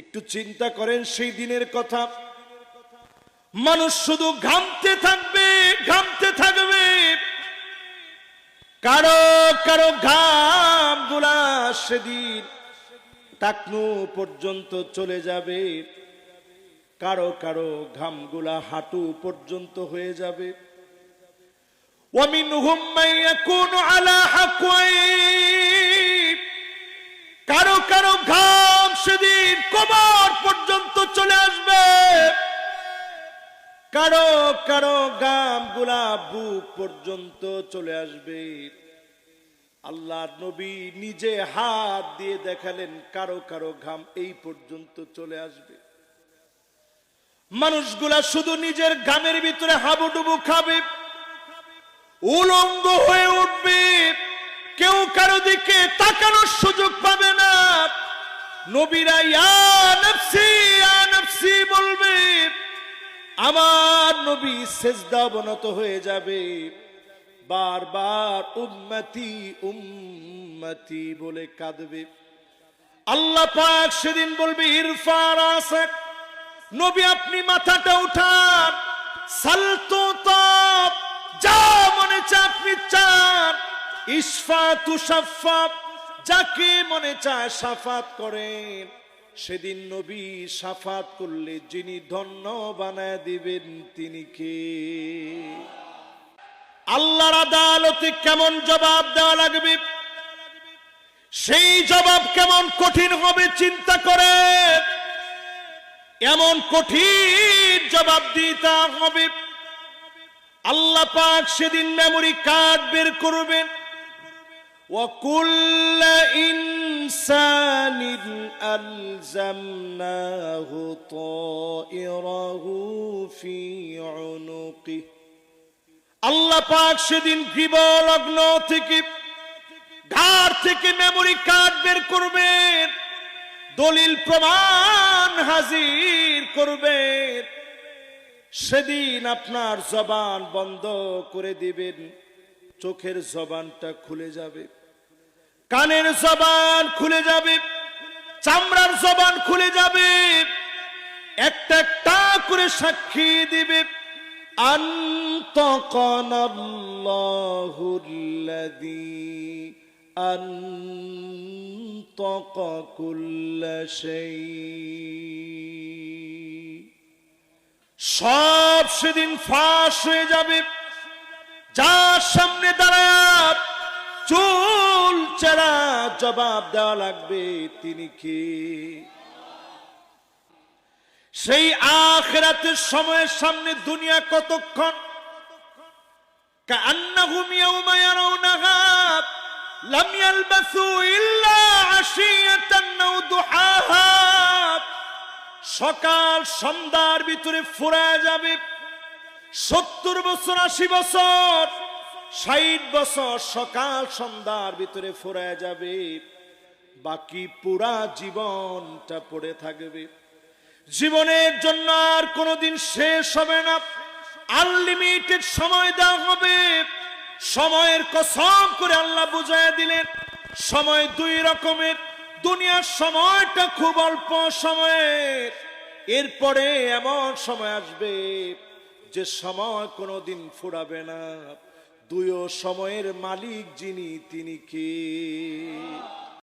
একটু চিন্তা করেন, সেই দিনের কথা। মানুষ শুধু ঘামতে থাকবে ঘামতে থাকবে। কারও কারও ঘামগুলা সেদিন টাকনু পর্যন্ত চলে যাবে। কারও কারও ঘামগুলা হাঁটু পর্যন্ত হয়ে যাবে। কারও কারও ঘাম কারও কারও গামগুলা বুক পর্যন্ত চলে আসবে। আল্লাহ নবী নিজে হাত দিয়ে দেখালেন, কারও কারও ঘাম এই পর্যন্ত চলে আসবে। মানুষগুলা শুধু নিজের ঘামের ভিতরে হাবুডুবু খাবে, উলঙ্গ হয়ে উঠবে, কেউ কারও দিকে তাকানোর সুযোগ পাবে না। নবীরা, ইয়া নফসি ইয়া নফসি, বলবে। আমার নবী সেজদা অবনত হয়ে যাবে। বারবার উম্মতি উম্মতি বলে কাঁদবে। আল্লাহ পাক সেদিন বলবে ইরফার আসাক, নবী আপনি মাথাটা উঠান, সালতো তাপ, যা মনে চা আপনি চান ইসফা তুষাফাপ যাকে মনে চায় সাফাত করেন। সেদিন নবী সাফাত করলে যিনি ধন্য বানায় দিবেন তিনি কে? আল্লাহর আদালতে কেমন জবাব দেওয়া লাগবে? সেই জবাব কেমন কঠিন হবে চিন্তা করে। এমন কঠিন জবাব দিতে হবে। আল্লাহ পাক সেদিন মেমোরি কার্ড বের করবেন। ইন إنسان ألزمناه طائره في عنقه আল্লাহ পাক সেদিন গৃহলগ্ন থেকে ঘাড় থেকে মেমোরি কার্ড বের করবেন দলিল প্রমাণ হাজির করবেন সেদিন আপনার জবান বন্ধ করে দিবেন চোখের জবানটা খুলে যাবে কানের সবান খুলে যাবে, চামড়ার সবান খুলে যাবে, একটা একটা করে সাক্ষী দিবে আন্তকনল্লাহুল্লাদি সেই সব সেদিন ফাঁস হয়ে যাবে, যার সামনে দাঁড়ায় চুল চেরা জবাব দেওয়া লাগবে তিনি কে সেই আখেরাতের সময়ের সামনে দুনিয়া কতক্ষণ كأنهم يوم يرونها لم يلبثوا إلا عشية أو ضحاها সকাল সন্ধ্যার ভিতরে ফুরায় যাবে সত্তর বছর আশি বছর ষাট বছর সকাল সন্ধ্যার ভিতরে ফুরায় যাবে। বাকি পুরা জীবনটা পড়ে থাকবে। জীবনের জন্য আর কোনোদিন শেষ হবে না। আনলিমিটেড সময় দেওয়া হবে। সময়ের কসম করে আল্লাহ বুঝাইয়া দিলেন, সময় দুই রকমের। দুনিয়ার সময়টা খুব অল্প সময়ের। এরপরে এমন সময় আসবে যে সময় কোনোদিন ফুরাবে না। দুইও সময়ের মালিক যিনি তিনি কে?